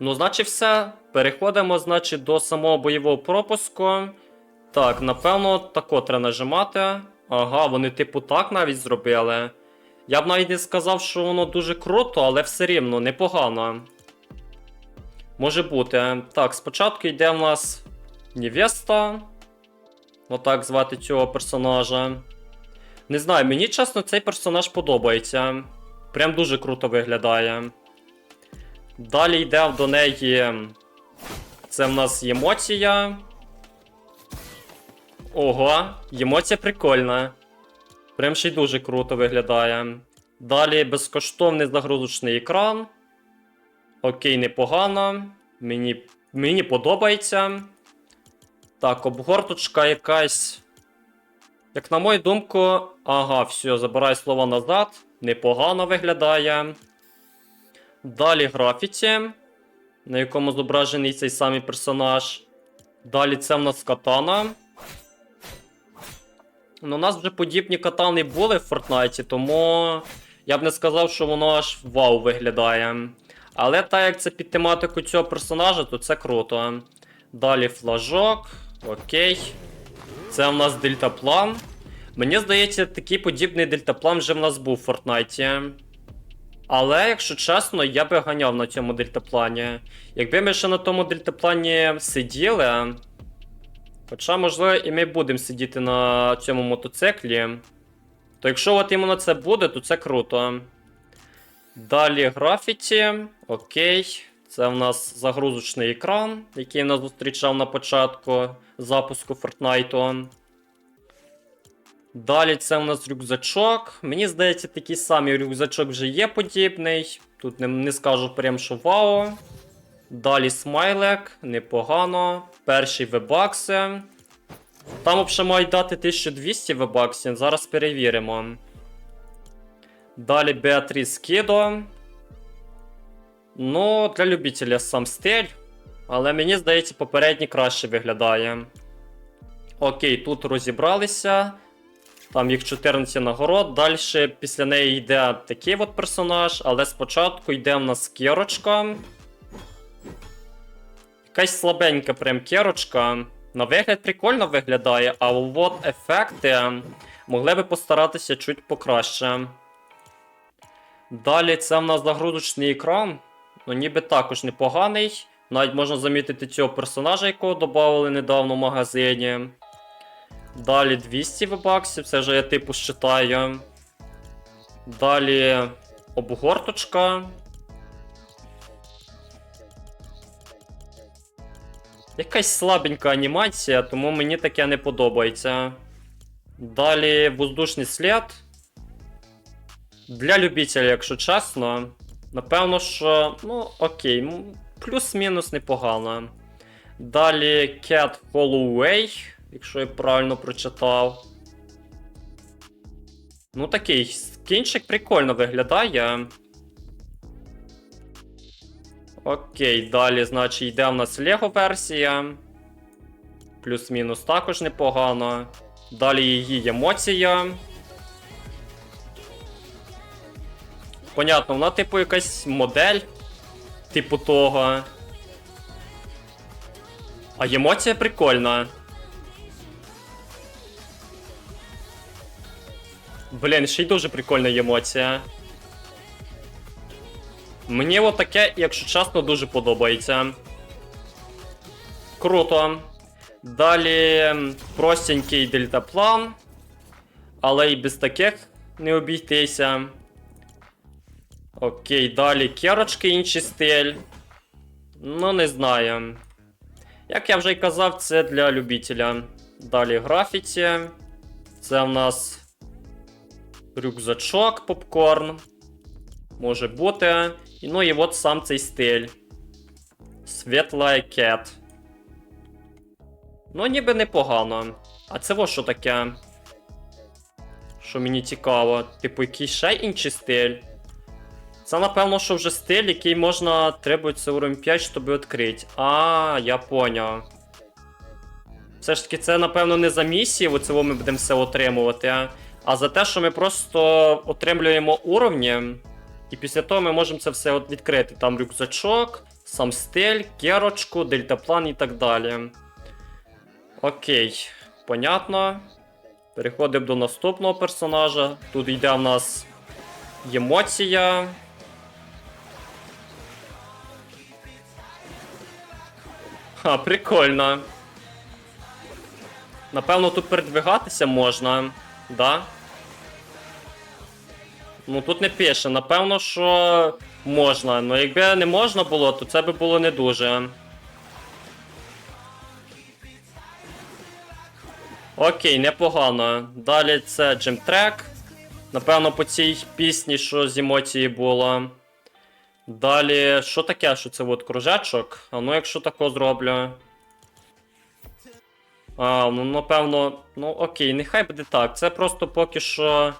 Ну, значить, все. Переходимо, значить, до самого бойового пропуску. Так, напевно, тако треба нажимати. Ага, вони, типу, так навіть зробили. Я б навіть не сказав, що воно дуже круто, але все рівно непогано. Може бути. Так, спочатку йде в нас Невеста. Отак звати цього персонажа. Не знаю, мені чесно цей персонаж подобається. Прям дуже круто виглядає. Далі йде до неї. Це в нас емоція. Ого, емоція прикольна. Прям ще й дуже круто виглядає. Далі безкоштовний загрузочний екран. Окей, непогано. Мені, мені подобається. Так, обгорточка якась. Як на мою думку, ага, все, забирай слова назад. Непогано виглядає. Далі графіті, на якому зображений цей самий персонаж. Далі це в нас катана. Ну, у нас вже подібні катани були в Фортнайті, тому я б не сказав, що воно аж вау виглядає. Але так як це під тематику цього персонажа, то це круто. Далі флажок. Окей. Це в нас дельтаплан. Мені здається, такий подібний дельтаплан вже в нас був в Фортнайті. Але, якщо чесно, я би ганяв на цьому дельтаплані. Якби ми ще на тому дельтаплані сиділи. Хоча, можливо, і ми будемо сидіти на цьому мотоциклі. То якщо от іменно це буде, то це круто. Далі графіті. Окей. Це в нас загрузочний екран, який нас зустрічав на початку запуску Фортнайту. Далі це у нас рюкзачок. Мені здається, такий самий рюкзачок вже є подібний. Тут не, не скажу прям, що вау. Далі смайлик, непогано. Перші вебакси. Там взагалі мають дати 1200 вебаксів, зараз перевіримо. Далі Беатріс Кідо. Ну, для любителя сам стиль. Але мені здається, попередній краще виглядає. Окей, тут розібралися. Там їх 14 нагород. Далі після неї йде такий от персонаж, але спочатку йде в нас кірочка. Якась слабенька прям кірочка. На вигляд прикольно виглядає, а от ефекти могли би постаратися чуть покраще. Далі це в нас загрузочний екран. Ну, ніби також непоганий. Навіть можна замітити цього персонажа, якого додали недавно в магазині. Далі 200 вебаксів, це вже я типу считаю. Далі обгорточка. Якась слабенька анімація, тому мені таке не подобається. Далі воздушний слід. Для любителя, якщо чесно. Напевно, що. Ну, окей, плюс-мінус непогано. Далі Cat Holloway, якщо я правильно прочитав. Ну, такий скінчик прикольно виглядає. Окей, далі, значить, йде в нас Лего версія. Плюс-мінус також непогано. Далі її емоція. Понятно, вона, типу, якась модель. Типу того. А емоція прикольна. Блін, ще й дуже прикольна емоція. Мені от таке, якщо чесно, дуже подобається. Круто. Далі простенький дельтаплан. Але і без таких не обійтися. Окей, далі керочки інший стиль. Ну, не знаю. Як я вже й казав, це для любителя. Далі графіті. Це в нас рюкзачок, попкорн. Може бути. І ну і от сам цей стиль. Світла кет. Ну, ніби непогано. А це во що таке? Що мені цікаво. Типу, який ще інший стиль. Це, напевно, що вже стиль, який можна требується уровень 5, щоб відкрити. А, я поняв. Все ж таки, це, напевно, не за місії, оце ми будемо все отримувати, а, за те, що ми просто отримуємо уровні. І після того ми можемо це все відкрити. Там рюкзачок, сам стиль, керочку, дельтаплан і так далі. Окей, понятно. Переходимо до наступного персонажа. Тут йде в нас емоція. Ха, прикольно. Напевно, тут передвигатися можна, да? Ну тут не пише. Напевно, що можна. Ну якби не можна було, то це би було не дуже. Окей, непогано. Далі це джимтрек. Напевно, по цій пісні, що з емоції було. Далі, що таке, що це от кружечок? А ну якщо тако зроблю. А, ну напевно, ну окей, нехай буде так. Це просто поки що.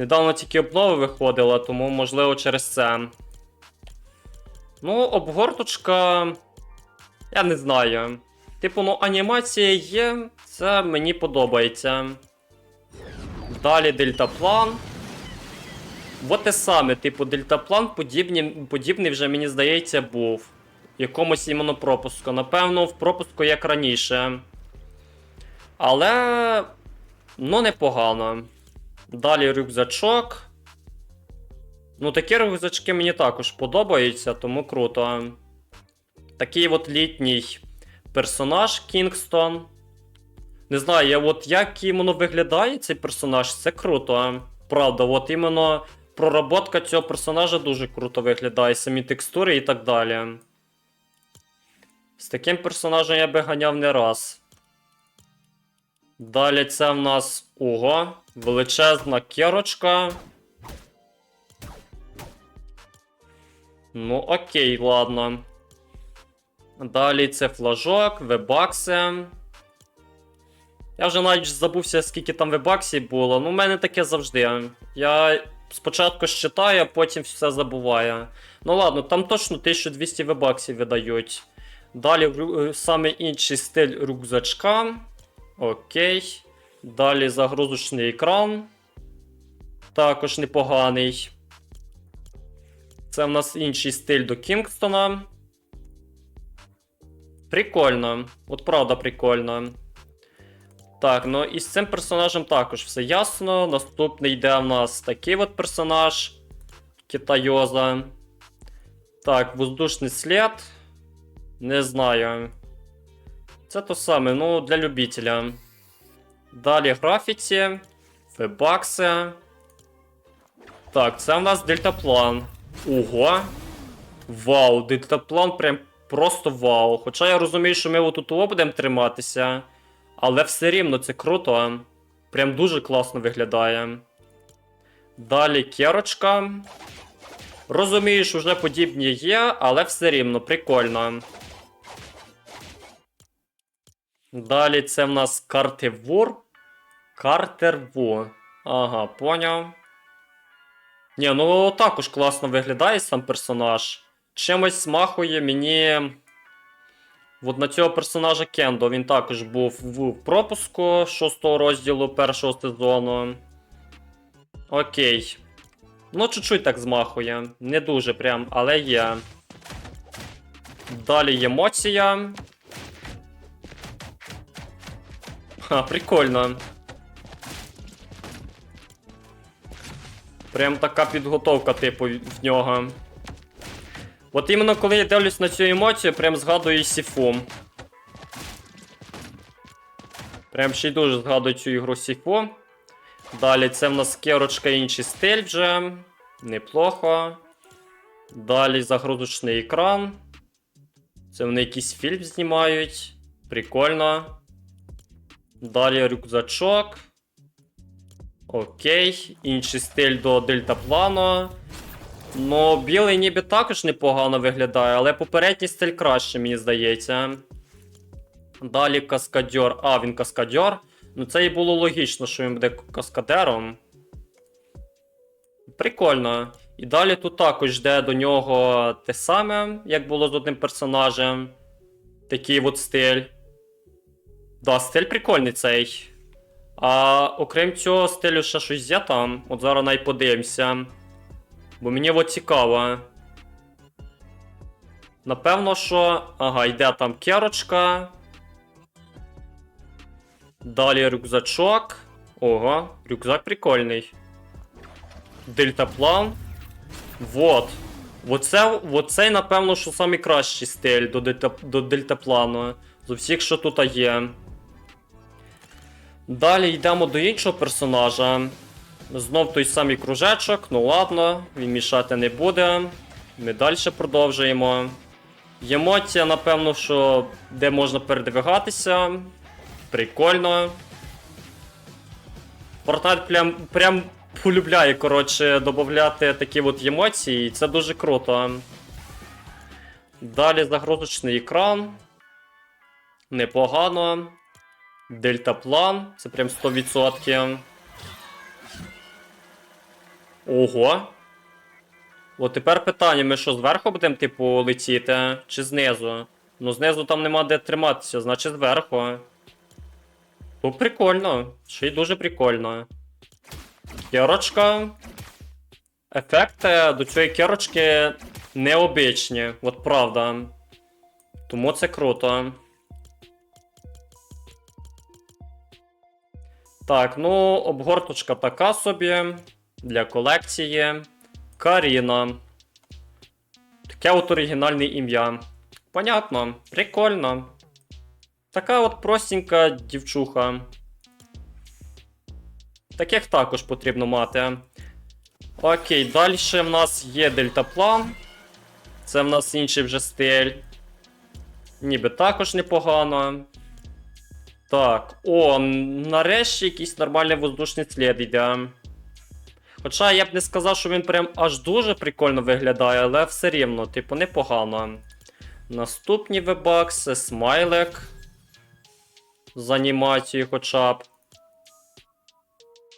Недавно тільки обнова виходила, тому можливо через це. Ну, обгорточка. Я не знаю. Типу, ну, анімація є, це мені подобається. Далі дельтаплан. От те саме, типу, дельтаплан подібні, подібний вже, мені здається, був. Якомусь іменно пропуску. Напевно, в пропуску як раніше. Але. Ну, непогано. Далі рюкзачок. Ну, такі рюкзачки мені також подобаються, тому круто. Такий от літній персонаж Кінгстон. Не знаю, я от як іменно виглядає цей персонаж, це круто. Правда, от іменно проработка цього персонажа дуже круто виглядає, самі текстури і так далі. З таким персонажем я би ганяв не раз. Далі це в нас Ого, величезна керочка. Ну, окей, ладно. Далі це флажок, вебакси. Я вже навіть забувся, скільки там вебаксів було. Ну, у мене таке завжди. Я спочатку считаю, а потім все забуваю. Ну ладно, там точно 1200 вебаксів видають. Далі е, саме інший стиль рюкзачка. Окей. Далі загрузочний екран. Також непоганий. Це в нас інший стиль до Кінгстона. Прикольно. От правда, прикольно. Так, ну і з цим персонажем також все ясно. Наступний йде в нас такий от персонаж. Китайоза. Так, воздушний слід. Не знаю. Це то саме, ну, для любителя. Далі графіті, фебакси. Так, це в нас дельтаплан. Ого. Вау, дельтаплан прям просто вау. Хоча я розумію, що ми отут будемо триматися. Але все рівно це круто. Прям дуже класно виглядає. Далі керочка. Розумію, що вже подібні є, але все рівно прикольно. Далі це в нас Картевур. Картерву. Ага, поняв. Ні, ну також класно виглядає сам персонаж. Чимось смахує мені. От на цього персонажа Кендо він також був в пропуску 6 розділу першого сезону. Окей. Ну, чуть-чуть так змахує. Не дуже прям, але є. Далі емоція. Ха, прикольно. Прям така підготовка, типу, в нього. От іменно коли я дивлюсь на цю емоцію, прям згадую Сіфу. Прям ще й дуже згадую цю ігру Сіфу. Далі це в нас керочка інший стиль вже. Неплохо. Далі загрузочний екран. Це вони якийсь фільм знімають. Прикольно. Далі рюкзачок. Окей. Інший стиль до дельтаплану. Ну, білий ніби також непогано виглядає, але попередній стиль краще, мені здається. Далі каскадьор. А, він каскадьор. Ну, це і було логічно, що він буде каскадером. Прикольно. І далі тут також йде до нього те саме, як було з одним персонажем. Такий от стиль. Да, стиль прикольний цей. А окрім цього стилю ще щось є там. От зараз навіть подивимося. Бо мені от цікаво. Напевно, що. Ага, йде там керочка. Далі рюкзачок. Ого, рюкзак прикольний. Дельтаплан. Вот. Оце, оцей, напевно, що найкращий стиль до, дельта, до дельтаплану. З усіх, що тут є. Далі йдемо до іншого персонажа. Знов той самий кружечок, ну ладно, він мішати не буде. Ми далі продовжуємо. Емоція, напевно, що де можна передвигатися. Прикольно. Fortnite прям, прям полюбляє, коротше, додати такі от емоції, і це дуже круто. Далі загрузочний екран. Непогано. Дельтаплан, це прям 100%. Ого. От тепер питання: ми що, зверху будемо, типу, летіти, чи знизу? Ну, знизу там нема де триматися, значить зверху. Ну, прикольно. Ще й дуже прикольно. Керочка. Ефекти до цієї керочки необичні, от правда. Тому це круто. Так, ну, обгорточка така собі. Для колекції. Каріна. Таке от оригінальне ім'я. Понятно, прикольно. Така от простенька дівчуха. Таких також потрібно мати. Окей, далі в нас є дельтаплан. Це в нас інший вже стиль. Ніби також непогано. Так, о, нарешті якийсь нормальний воздушний слід йде. Хоча я б не сказав, що він прям аж дуже прикольно виглядає, але все рівно, типу, непогано. Наступні вебакси, смайлик. З анімацією хоча б.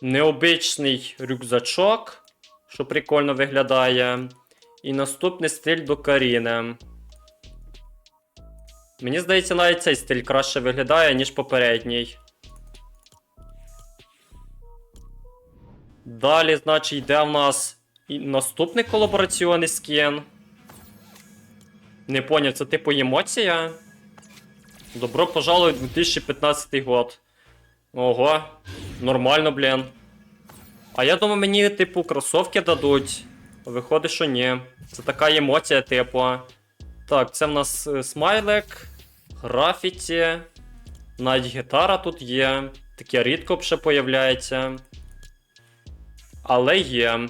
Необичний рюкзачок, що прикольно виглядає. І наступний стиль до Каріни. Мені здається, навіть цей стиль краще виглядає, ніж попередній. Далі, значить, йде в нас і наступний колабораційний скін. Не поняв, це типу емоція? Добро пожалуй 2015 год. Ого, нормально, блін. А я думаю, мені, типу, кросовки дадуть. Виходить, що ні. Це така емоція, типу. Так, це в нас е, смайлик, графіті. Навіть гітара тут є. Таке рідко ще появляється. Але є.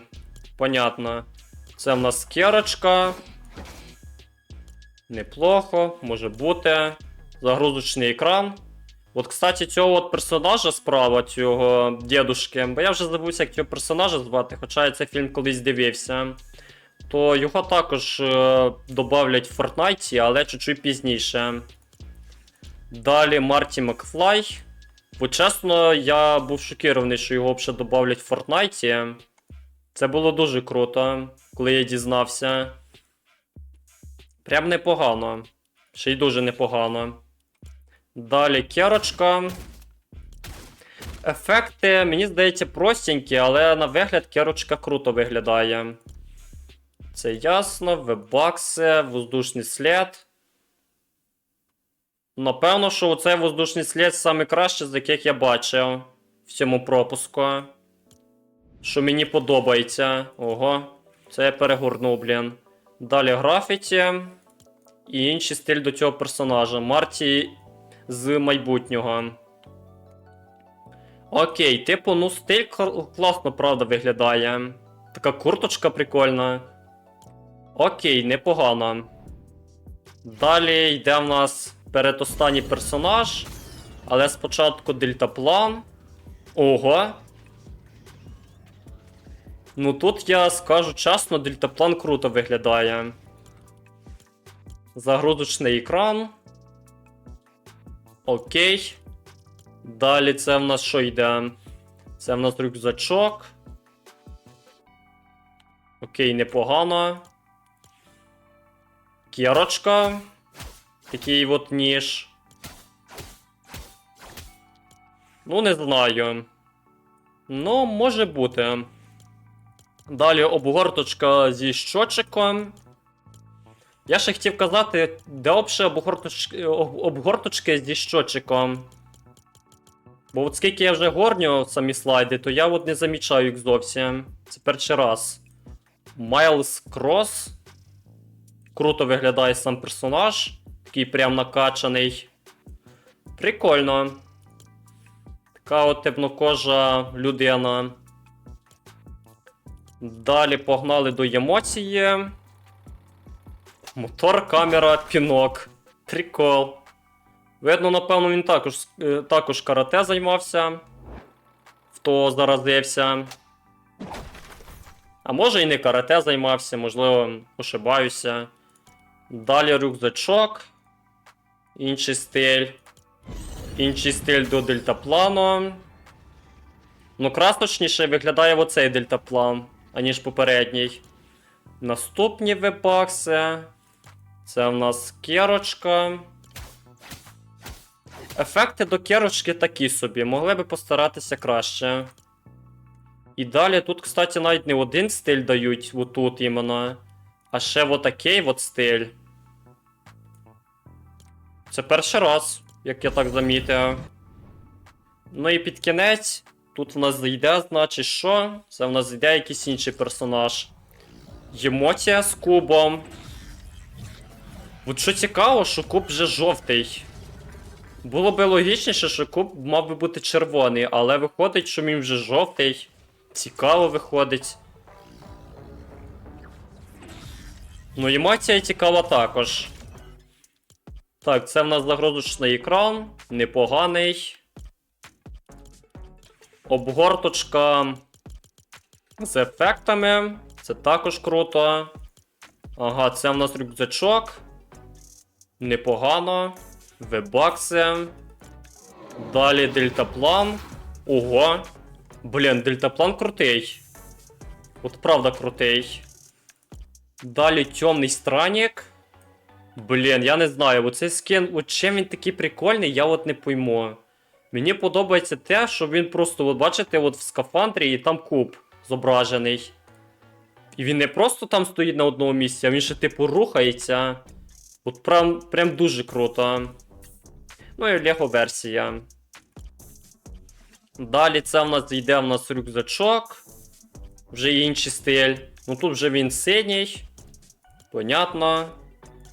Понятно. Це в нас керочка. Неплохо, може бути. Загрузочний екран. От, кстати, цього от персонажа справа, цього дідушки, бо я вже забувся, як цього персонажа звати, хоча я цей фільм колись дивився. То його також е, додавлять в Fortnite, але чуть-чуть пізніше. Далі Марті Макфлай. Бо чесно, я був шокірований, що його вже додавлять в Fortnite. Це було дуже круто, коли я дізнався. Прям непогано. Ще й дуже непогано. Далі керочка. Ефекти, мені здається, простенькі, але на вигляд керочка круто виглядає. Це ясно, вебакси, воздушний слід. Напевно, що оцей воздушний слід саме краще, з яких я бачив в цьому пропуску. Що мені подобається. Ого, це я перегорнув, блін. Далі графіті. І інший стиль до цього персонажа. Марті з майбутнього. Окей, типу, ну стиль кл- класно, правда, виглядає. Така курточка прикольна. Окей, непогано. Далі йде в нас передостанній персонаж. Але спочатку дельтаплан. Ого. Ну тут я скажу чесно, дельтаплан круто виглядає. Загрузочний екран. Окей. Далі це в нас що йде? Це в нас рюкзачок. Окей, непогано. Кірочка. Такий от ніж. Ну, не знаю. Ну, може бути. Далі обгорточка зі щочиком. Я ще хотів казати, де взагалі обгорточки, обгорточки зі щочиком. Бо от скільки я вже горню самі слайди, то я от не замічаю їх зовсім. Це перший раз. Майлз Кросс. Круто виглядає сам персонаж. Такий прям накачаний. Прикольно. Така от темнокожа людина. Далі погнали до емоції. Мотор, камера, пінок. Прикол. Видно, напевно, він також, е, також карате займався. Хто заразився. А може і не карате займався, можливо, ошибаюся. Далі рюкзачок. Інший стиль. Інший стиль до дельтаплану. Ну, красочніше виглядає оцей дельтаплан, аніж попередній. Наступні вебакси. Це в нас керочка. Ефекти до керочки такі собі, могли би постаратися краще. І далі тут, кстати, навіть не один стиль дають, отут іменно. А ще отакий от стиль. Це перший раз, як я так замітив. Ну і під кінець, тут в нас зайде, значить, що? Це в нас зайде якийсь інший персонаж. Ємотія з кубом. От що цікаво, що куб вже жовтий. Було би логічніше, що куб мав би бути червоний, але виходить, що він вже жовтий. Цікаво виходить. Ну, емоція цікава також. Так, це в нас загрузочний екран. Непоганий. Обгорточка з ефектами. Це також круто. Ага, це в нас рюкзачок. Непогано. Вебакси. Далі дельтаплан. Ого. Блін, дельтаплан крутий. От правда крутий. Далі темний странник. Блін, я не знаю, оцей скін, от чим він такий прикольний, я от не пойму. Мені подобається те, що він просто, от бачите, от в скафандрі і там куб зображений. І він не просто там стоїть на одному місці, а він ще типу рухається. От прям, прям дуже круто. Ну і Лего версія. Далі це в нас йде в нас рюкзачок. Вже інший стиль. Ну тут вже він синій. Понятно.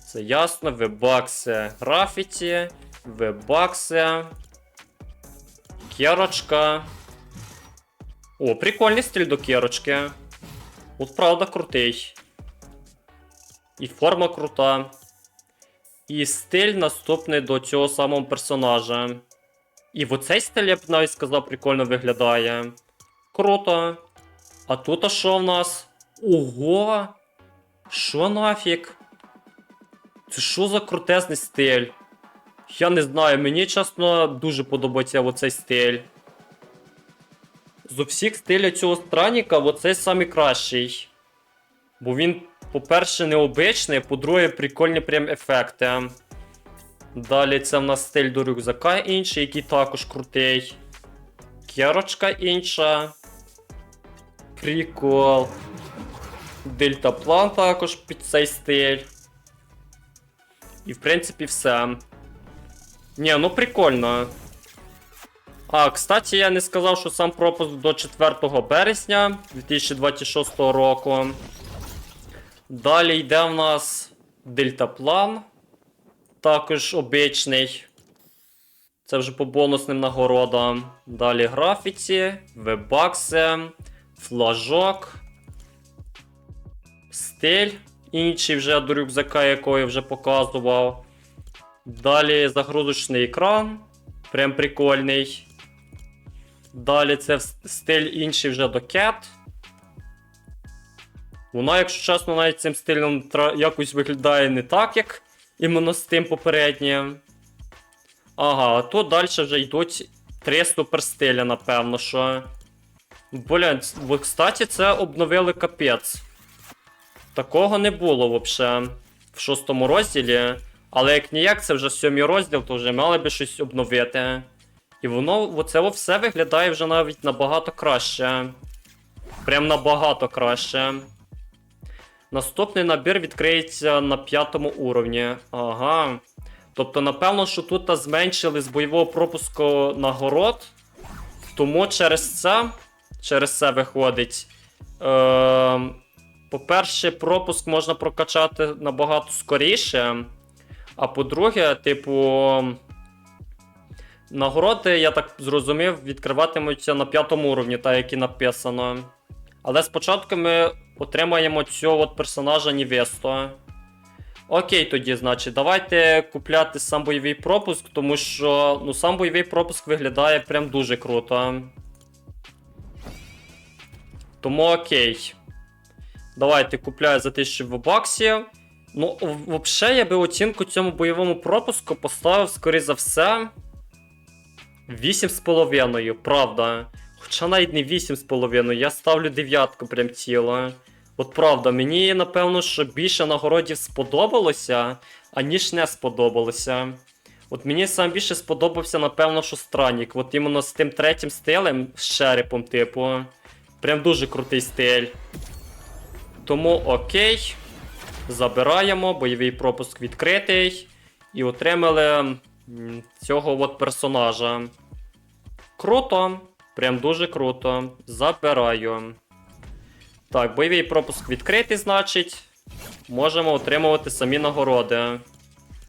Це ясно. Вебакси графіті. Вебакси. Керочка. О, прикольний стиль до керочки. От правда крутий. І форма крута. І стиль наступний до цього самого персонажа. І в оцей стиль, я б навіть сказав, прикольно виглядає. Круто. А тут а що в нас? Ого! Що нафіг? Це що за крутезний стиль? Я не знаю, мені чесно дуже подобається оцей стиль. З усіх стилів цього странника, оцей самий кращий. Бо він, по-перше, необичний, по-друге, прикольні прям ефекти. Далі це в нас стиль до рюкзака інший, який також крутий. Керочка інша. Прикол. Дельтаплан також під цей стиль. І в принципі все. Ні, ну прикольно. А, кстати, я не сказав, що сам пропуск до 4 березня 2026 року. Далі йде в нас дельтаплан. Також обичний. Це вже по бонусним нагородам. Далі графіті, вебакси, флажок. Стиль. Інший вже до рюкзака, якого я вже показував. Далі загрузочний екран. Прям прикольний. Далі це стиль інший вже до Cat. Вона, якщо чесно, навіть цим стилем якось виглядає не так, як іменно з тим попереднім. Ага, а тут далі вже йдуть три суперстиля, напевно, що. Блін, кстати, це обновили капець. Такого не було взагалі в шостому розділі. Але як ніяк, це вже сьомий розділ, то вже мали би щось обновити. І воно оце все виглядає вже навіть набагато краще. Прям набагато краще. Наступний набір відкриється на п'ятому уровні. Ага. Тобто, напевно, що тут зменшили з бойового пропуску нагород. Тому через це, через це виходить. Е, по-перше, пропуск можна прокачати набагато скоріше. А по-друге, типу. Нагороди, я так зрозумів, відкриватимуться на п'ятому уровні, так як і написано. Але спочатку ми отримаємо цього от персонажа Нівесто. Окей, тоді, значить, давайте купляти сам бойовий пропуск, тому що ну, сам бойовий пропуск виглядає прям дуже круто. Тому окей. Давайте купляю за 1000 баксів. Ну, взагалі, я би оцінку цьому бойовому пропуску поставив, скоріше за все. 8,5, правда. Хоча навіть не 8,5, я ставлю дев'ятку прям ціло. От правда, мені напевно, що більше нагородів сподобалося, аніж не сподобалося. От мені сам більше сподобався, напевно, що Странник. От іменно з тим третім стилем, з черепом, типу. Прям дуже крутий стиль. Тому окей. Забираємо, бойовий пропуск відкритий. І отримали цього от персонажа. Круто. Прям дуже круто. Забираю. Так, бойовий пропуск відкритий, значить. Можемо отримувати самі нагороди.